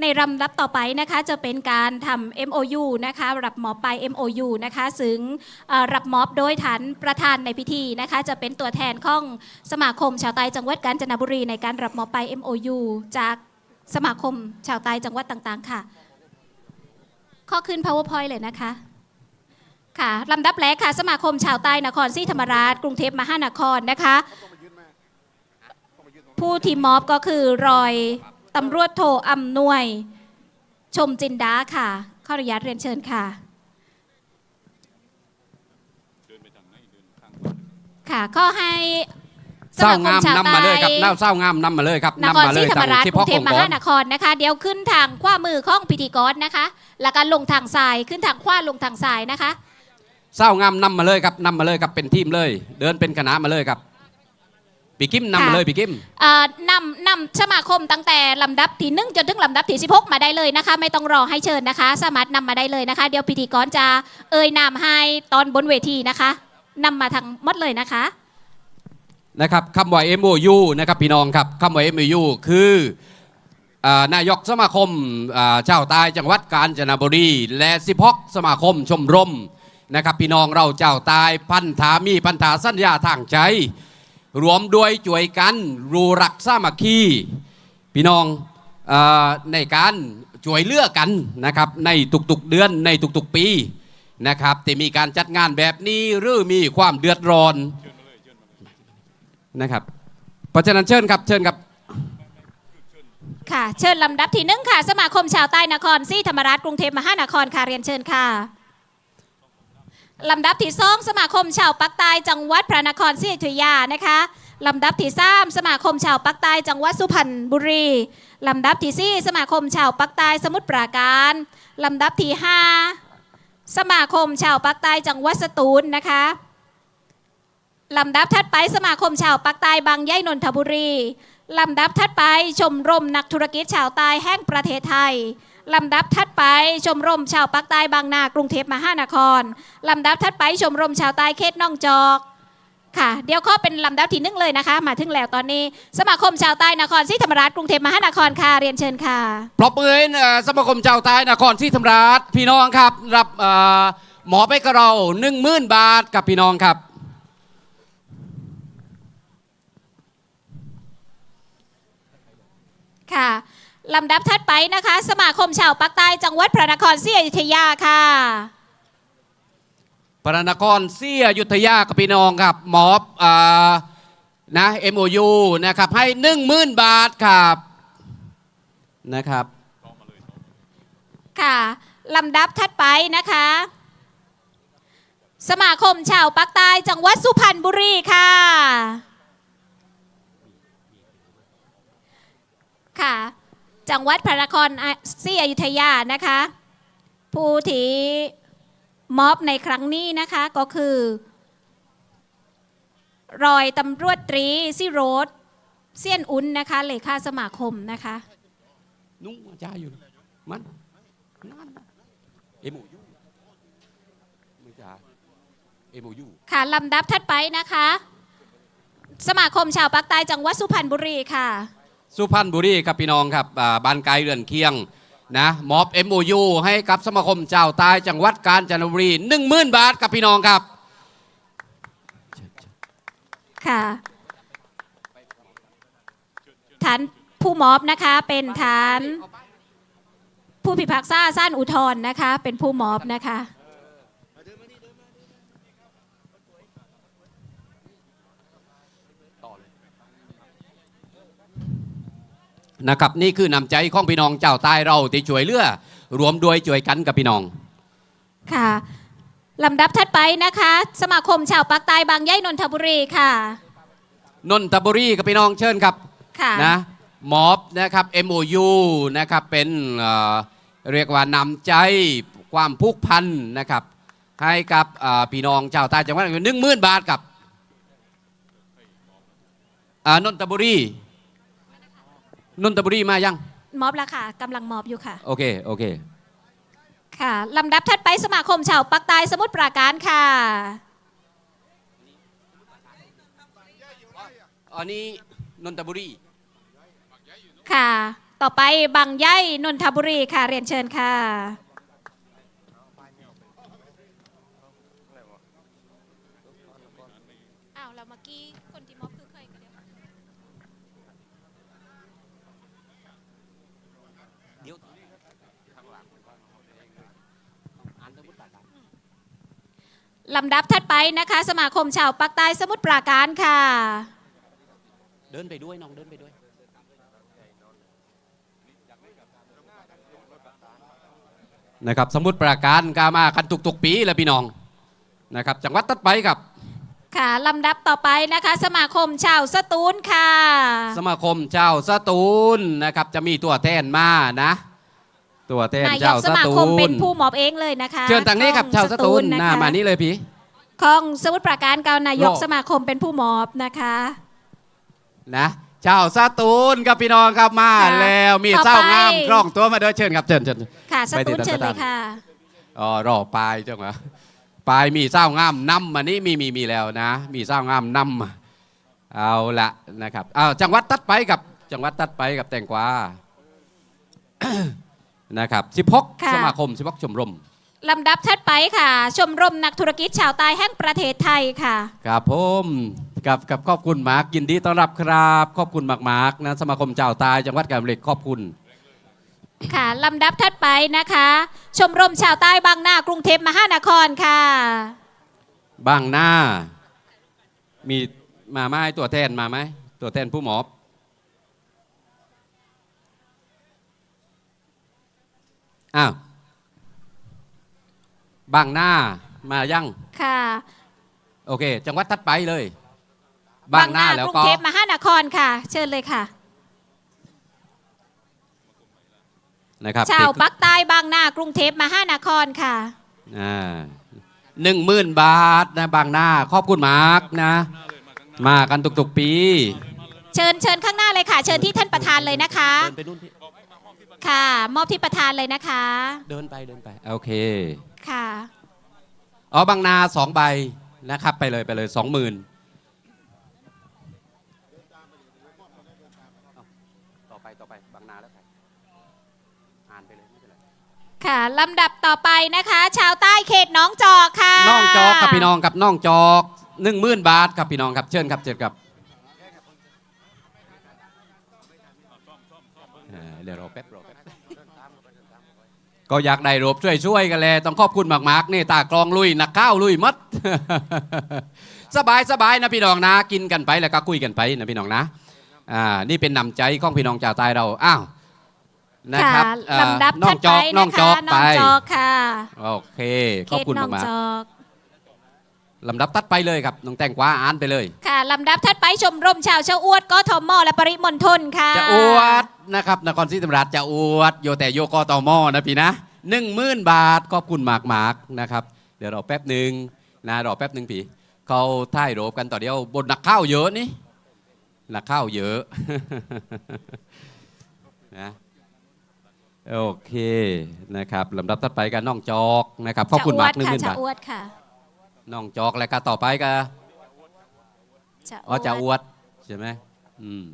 ในลำดับต่อไปนะคะจะเป็นการทำ MOU นะคะรับมอบไป MOU นะคะซึ่งรับมอบโดยฐานประธานในพิธีนะคะจะเป็นตัวแทนของสมาคมชาวใต้จังหวัดกาญจนบุรีในการรับมอบไป MOU จากสมาคมชาวใต้จังหวัดต่างๆ ค่ะ ข้อขึ้น powerpoint เลยนะคะค่ะลำดับแรกค่ะสมาคมชาวใต้นครศรีธรรมราช กรุงเทพมหานครนะคะ ผู้ที่มอบก็คือรอย ตำรวจโทอำนวย ชมจินดาค่ะขออนุญาตเรียนเชิญค่ะ ค่ะก็ให้สเศร้ามาคมงามชาวนำมาเลยครับใต้เน่าเศร้างามนำมาเลยครับนนำครมาศเลรียธรรมราชที่กรุพ่องเทขพองมก่อหานนครนะคะ เดี๋ยวขึ้นทางขวามือของพิธีกรนะคะ แล้วก็ลงทางซ้ายขึ้นทางขวาลงทางซ้ายนะคะเศร้างามนำมาเลยครับนำมาเลยครับเป็นทีมเลย เดินเป็นคณะมาเลยครับ ปีกิมนำมาเลยปีกิมเอ่อนำนำสมาคมตั้งแต่ลำดับที่หนึ่งจนถึงลำดับที่16มาได้เลยนะคะ ไม่ต้องรอให้เชิญนะคะ สามารถนำมาได้เลยนะคะ เดี๋ยวพิธีกรจะเอ่ยนามให้ตอนบนเวทีนะคะนำมาทั้งหมดเลยนะคะนะครับคำว่า MOU นะครับพี่น้องครับคำว่า MOU คืออ่านายกสมาคมอ่าเจ้าใตายจังหวัดกาญจนบุรี และสิพกสมาคมชมรมนะครับพี่น้องเราเจ้าใตายพันธามีพันธาสัญญาทางใจ รวมด้วยจ่วยกันรูรักสามัคคีพี่น้องอในการช่วยเลือกกันนะครับในทุกๆเดือนในทุกๆปีนะครับที่มีการจัดงานแบบนี้หรือมีความเดือดร้อนนะครับเพราะฉะนั้นเชิญครับเชิญครับค่ะเชิญลำดับที่หนึ่งค่ะ สมาคมชาวใต้นครศรีธรรมราชกรุงเทพมหานครค่ะเรียนเชิญค่ะ ลำดับที่สองสมาคมชาวปักใต้จังหวัดพระนครศรีอยุธยานะคะลำดับที่สามสมาคมชาวปักใต้จังหวัดสุพรรณบุรีลำดับที่สี่สมาคมชาวปักใต้สมุทรปราการลำดับที่ห้าสมาคมชาวปักใต้จังหวัดสตูลนะคะลำดับถัดไปสมาคมชาวปักใต้บางใหญ่นนทบุรี ลำดับถัดไปชมรมนักธุรกิจชาวใต้แห่งประเทศไทย ลำดับถัดไปชมรมชาวปักใต้บางนากรุงเทพมหานคร ลำดับถัดไปชมรมชาวใต้เขตน่องจอกค่ะ เดี๋ยวข้อเป็นลำดับที่หนึ่งเลยนะคะ มาถึงแล้วตอนนี้ สมาคมชาวใต้นครศรีธรรมราชกรุงเทพมหานครค่ะเรียนเชิญค่ะปรบมือให้เอ่อสมาคมเจ้าใตายนครศรีธรรมราชพี่น้องครับ รับเอ่อหมอไปกับเรา1 0,000 บาทกับพี่น้องครับ ค่ะ ลำดับถัดไปนะคะ สมาคมชาวปักใต้จังหวัดพระนครศรีอยุธยาค่ะ พระนครเสียอยุธยากับพี่น้องครับหมอบอ่านะ MOU นะครับให้10,000บาทครับนะครับค่ะลำดับถัดไปนะคะ สมาคมชาวปักใต้จังหวัดสุพรรณบุรีค่ะ ค่ะ จังหวัดพระนครศรีอยุธยานะคะ ผู้ที่มอบในครั้งนี้นะคะก็คือ รอยตำรวจตรีซิโรดเซียนอุ่นนะคะเลขาสมาคมนะคะนุ่งมาจ้าอยู่มันนั่นนะ MOU ไม่จ้า MOU ค่ะลำดับถัดไปนะคะ สมาคมชาวปักใต้จังหวัดสุพรรณบุรีค่ะ สุพรรณบุรีครับพี่น้องครับบ้านไกลเรือนเคียงนะมอบ MOU ให้กับสมาคมเจ้าตายจังหวัดกาญจนบุรี10,000 บาทกับพี่น้องครับ ค่ะฐานผู้มอบนะคะเป็นฐานผู้พิพากษาสั้นอุทธรณ์นะคะ เป็นผู้มอบนะคะ นะครับนี่คือนำใจของพี่น้องเจ้าใตายเราที่ช่วยเหลือรวมด้วยช่วยกันกับพี่น้องค่ะลำดับถัดไปนะคะ สมาคมชาวปักใต้บางใหญ่นนทบุรีค่ะนนทบุรีกับพี่น้องเชิญครับค่ะนะมอบนะครับ MOU นะครับเป็นเอ่อเรียกว่านำใจความผูกพันนะครับ ให้กับเอ่อพี่น้องเจ้าใตายจังหวัดหนึ่งหมื่นบาทกับอ่านนทบุรี นนทบุรีมายัง มอบแล้วค่ะกำลังมอบอยู่ค่ะ โอเค โอเค ค่ะลำดับถัดไปสมาคมชาวปักใต้สมุทรปราการค่ะอันนี้นนทบุรี ค่ะ ต่อไปบางใหญ่นนทบุรีค่ะเรียนเชิญค่ะอ้าวแล้วเมื่อกี้คนที่มอบคือใครกันเดียว เดี๋ยวข้างหลังอ่านสมุดปราการ ลำดับถัดไปนะคะ สมาคมชาวปักใต้สมุทรปราการค่ะ เดินไปด้วยน้องเดินไปด้วย นะครับสมุดปราการกามากันตุกๆปีแล้วพี่น้องนะครับจังหวัดตัดไปกับ ค่ะลำดับต่อไปนะคะ สมาคมชาวสตูลค่ะ สมาคมเจ้าสตูลนะครับจะมีตัวแทนมานะ ตัวแทนนายกเจ้าสสมาตูคมเป็นลผู้มอบเองเลยนะคะเชิญทางนี้ครับของเจ้าสตูละหน้าคะมานี่เลยพี่ ของสมุทรปราการเกานายกโลก สมาคมเป็นผู้มอบนะคะ นะเจ้าสตูลครับพี่น้องครับมาค่ะแล้วมีต่อไปเจ้างามกล้องตัวมาเดินเชิญครับเชิญเชิญ ค่ะสไปติตูดลตาม เชิญเลยประธานค่ะ อ๋อรอปลายจังหวะปลายมีเจ้างามนำมานี่มีมีมีแล้วนะ มีเจ้างามนำเอาละนะครับอ้าวจังหวัดตัดไปกับจังหวัดตัดไปกับแตงกวา นะครับสิบหกค่ะ สมาคมสิบหกชมรมลำดับถัดไปค่ะ ชมรมนักธุรกิจชาวใต้แห่งประเทศไทยค่ะ ครับผมกับกับขอบคุณมากยินดีต้อนรับครับขอบคุณมากมากๆนะสมาคมเจ้าตายจังหวัดกาฬสินธุ์ขอบคุณ ค่ะลำดับถัดไปนะคะ ชมรมชาวใต้บางนากรุงเทพมหานครค่ะ บางหน้า มีมาไหมตัวแทนมาไหมตัวแทนผู้หมอบ อ้าวบางหน้ามายัง ค่ะโอเค จังหวัดทัดไปเลย บางหน้าแล้วกรุก็ งเทพมหานครค่ะ เชิญเลยค่ะ นะครับชาวปักใต้บางนากรุงเทพมหานครค่ะอ่าหนึ่งหมื่นบาทนะบางหน้า ขอบคุณมากนะ มากันตุกๆปี เชิญเชิญข้างหน้าเลยค่ะ เชิญที่ท่านประธานเลยนะคะ เดินไปนู่นพี่ ค่ะ มอบที่ประธานเลยนะคะ เดินไปเดินไป โอเค ค่ะ อ๋อบางนาสองใบนะครับ ไปเลยไปเลยสองหมื่นต่อไปต่อไปบางนาแล้วกันอ่านไปเลยไม่เป็นไรค่ะลำดับต่อไปนะคะ ชาวใต้เขตหน้องจอกค่ะน้องจอกครับพี่น้องครับน้องจอกหนึ่งหมื่นบาทครับพี่น้องครับเชิญครับเชิญครับเอ่อเดี๋ยวรอแป๊บรอแป๊บ ก็อยากได้รบช่วยๆกันแลต้องขอบคุณมากๆนี่ตากลองลุยนักข้าวลุยมัด สบายสบายนะพี่น้องนะ กินกันไปแล้วก็คุยกันไปนะพี่น้องนะอ่านี่เป็นนำใจของพี่น้องชาวใต้เราอ้าวนะครับค่ะเอ่อลำดับน้องจอกถัดไปน้องจอกนะคะไปน้องจอกค่ะโอเคเขขอบตคุณน้องมากจอกๆลำดับตัดไปเลยครับน้องแตงกวาอ่านไปเลย ค่ะลำดับถัดไปชมรมชาวชาวอวดกทมและปริมณฑลค่ะจะอวด นะครับนครศรีธรรมราชจะอวดโยแต่โยกตมนะพี่นะหนึ่งหมื่นบาทขอบคุณมากมากๆนะครับ เดี๋ยวรอแป๊บหนึ่งนะรอแป๊บหนึ่งพี่เขาท่ายโรบกันต่อเดียวบนนักข้าวเยอะนี่นักข้าวเยอะนะโอเคนะครับลำดับถัดไปกันน้องจอกนะครับขอบคุณมากหนึ่งหมื่นชาบาทอวดค่ะน้องจอกแล้วก็ต่อไปก็ชาออ๋อวจะดอวดใช่ไหมอืม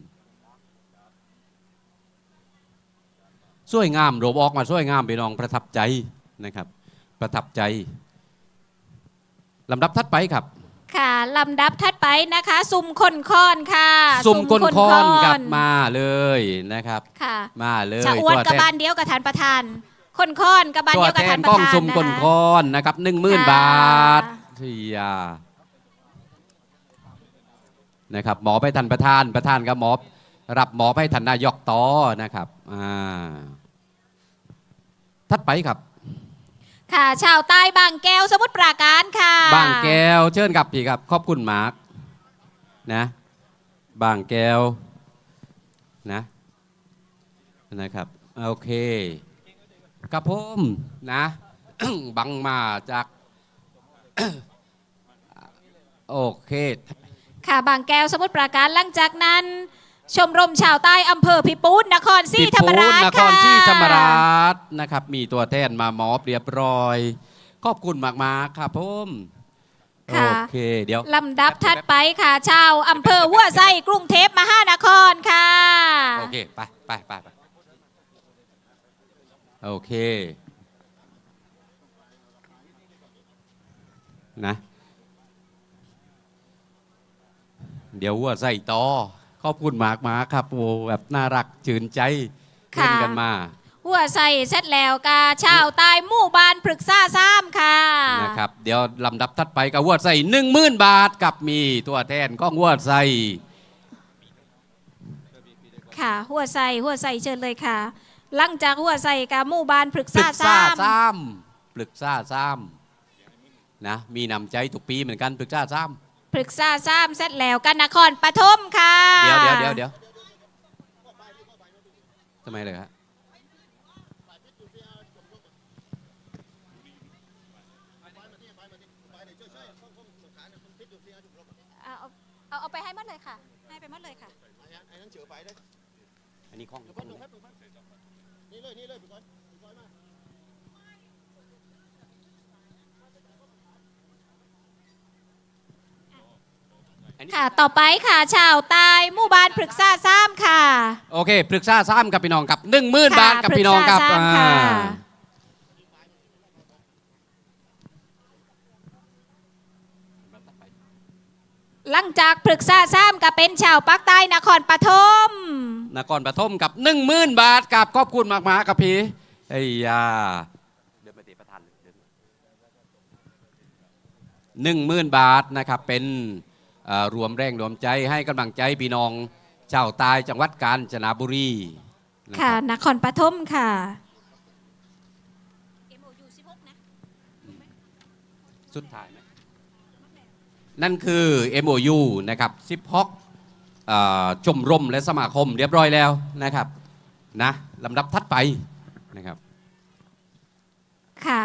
สวยงามโรบออกมาสวยงามพี่น้องประทับใจนะครับ ประทับใจลำดับถัดไปครับ ค่ะลำดับถัดไปนะคะ ซุ่มคนคอนค่ะซุ่มคนคอนกลับซุ่มาเลยนะครับค่ะมาเลยชาอวดตัวกับแทบ้านนเดียวกับทานประธาน คนคอนกับบ้านตัวเดียวกับแททานนปกล้ระองธานซุ่มคนนะคคะอนนะครับหนึ่งหมื่นค่ะบาทที่ยานะครับหมอไปทันประธานประธานกับหมอรับหมอไปทันนายกต่อนะครับอ่า ถัดไปครับ ค่ะ ชาวใต้บางแก้วสมุทรปราการค่ะ บางแก้วเชิญครับพี่ครับ ขอบคุณมาร์กนะ บางแก้วนะนะครับโอเคกับผมนะบังมาจากโอเค ค่ะบางแก้วสมุทรปราการหลังจากนั้น ชมรมชาวใต้อำเภอพิปูนนครศรีธรรมราชนคค่ะรศรีธรรมราชนะครับ มีตัวแทนมามอบเรียบร้อย ขอบคุณมากๆครับผมโอเค เดี๋ยวลำดับถัดไปค่ะ ชาวอำเภอหัวไส้กรุงเทพมหานครค่ะ โอเค ไปไปไปไปโอเค นะ เดี๋ยวว่าใส่ต่อ ขอบคุณมากมาครับโอ้แบบน่ารักจืนใจค่ะเล่นกันมา หัวใส่เสร็จแล้วกาชาวใต้หมู่บ้านปรึกษาซ้ำค่ะนะครับเดี๋ยวลำดับถัดไปกับวัวใส่หนึ่งหมื่นบาทกับมีตัวแทนของวัวใส่ค่ะ หัวใส่หัวใส่เชิญเลยค่ะ หลังจากหัวใส่กาหมู่บ้านปรึกปรึษากษาซ้ำซ้ำปรึกษาซ้ำนะมีนำใจทุกปีเหมือนกันปรึกษาซ้ ปรึกษาซ้ำเสร็จแล้วกันนครปฐมค่ะำเดี๋ยวเดี๋ยวเดี๋ยวเดี๋ยวทำไมเลยฮะเอาเอาเอาเอาไปให้หมดเลยค่ะ ให้ไปหมดเลยค่ะ อันนี้ข้องข้องไหน ค่ะ ต่อไปค่ะชาวใต้หมู่บ้านปรึกษาซ้ำค่ะ โอเคปรึกษาซ้ำกับพี่น้องกับหนึ่งหมื่นบาทกับพี่น้องครับปรึกษาซ้ำค่ะอ่าหลังจากปรึกษาซ้ำก็เป็นชาวปักใต้นครปฐมนครปฐมกับหนึ่งหมื่นบาทกับขอบคุณมากมากับพี่ไอ้ยาเดินมาเดประธานหนึ่งหมื่นบาทนะครับเป็นเอ่อ รวมแรงรวมใจให้กำลังใจพี่น้องชาวใตายจังหวัดกาญจนบุรีนะค่ะรับนครปฐมค่ะสุดท้ายไหมนั่นคือ MOU นะครับ16เอ่อชมรมและสมาคมเรียบร้อยแล้วนะครับนะลำดับถัดไปนะครับค่ะ